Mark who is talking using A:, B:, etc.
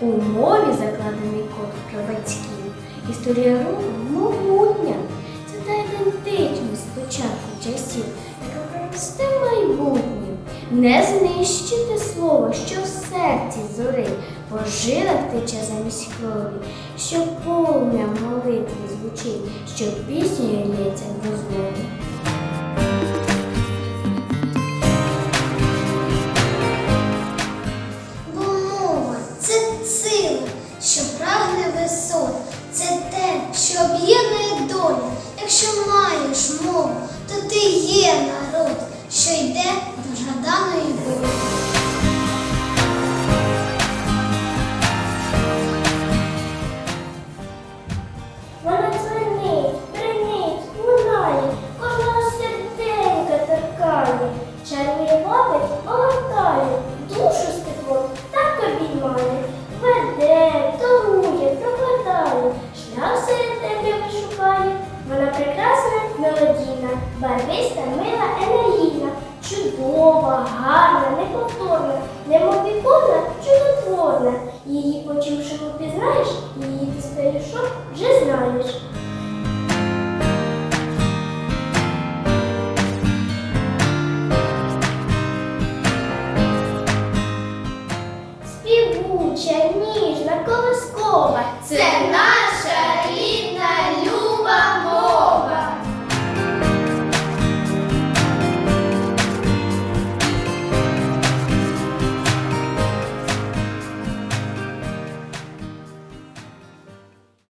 A: У мові закладений код батьків. Історія роду могутня. Це та ідентичність спочатку часів, яка проросте майбутнє. Не знищити слово, що в серці зорить, по жилах тече замість крові, що полум'я молитви звучить, що піснею лється
B: що прагне висот, це те, що об'єднує долю. Якщо маєш мову, то ти є народ,
A: Барвиста, мила, енергійна, чудова, гарна, неповторна, немов віконна, чудотворна. Її почувши пізнаєш, її ти сперішок вже знаєш. Співуча, ніжна, колискова. Це на.